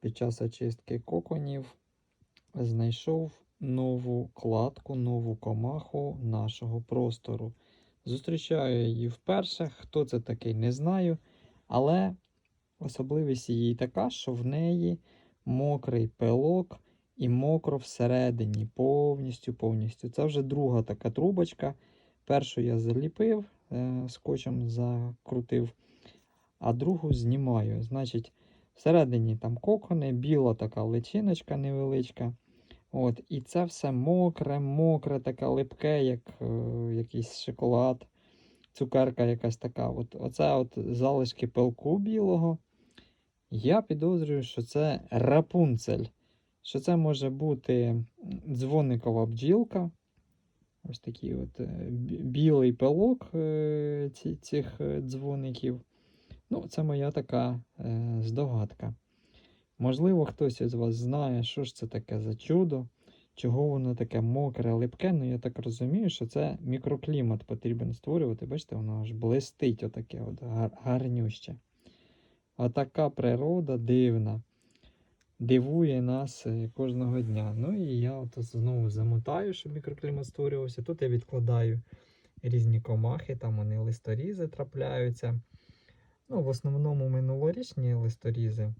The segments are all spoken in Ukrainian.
під час очистки коконів знайшов нову кладку, нову комаху нашого простору. Зустрічаю її вперше. Хто це такий, не знаю. Але особливість її така, що в неї мокрий пилок і мокро всередині. Повністю, повністю. Це вже друга така трубочка. Першу я заліпив, е, скотчем закрутив, а другу знімаю. Значить, всередині там кокони, біла така личиночка невеличка. От, і це все мокре, мокре, таке липке, як е, якийсь шоколад, цукерка якась така. От, оце от залишки пилку білого. Я підозрюю, що це рапунцель. Що це може бути дзвоникова бджілка. Ось такий от е, білий пилок е, цих е, дзвоників. Ну, це моя така е, здогадка. Можливо, хтось із вас знає, що ж це таке за чудо, чого воно таке мокре, липке. Ну, я так розумію, що це мікроклімат потрібен створювати. Бачите, воно аж блистить, отаке от гар- гарнюще. Отака природа дивна. Дивує нас е, кожного дня. Ну і я от знову замотаю, щоб мікроклімат створювався. Тут я відкладаю різні комахи, там вони листорізи трапляються. Ну, в основному минулорічні листорізи,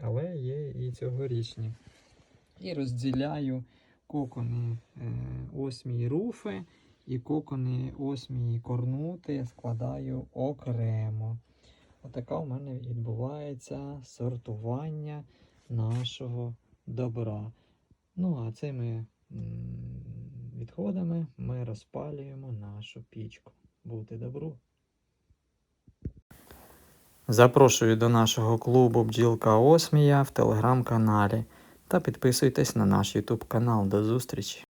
але є і цьогорічні. І розділяю кокони е, осмій руфи і кокони осмій корнути складаю окремо. Отака у мене відбувається сортування нашого добра. Ну, а цими відходами ми розпалюємо нашу пічку. Бути добру. Запрошую до нашого клубу Бджілка Осмія в телеграм-каналі та підписуйтесь на наш ютуб канал. До зустрічі!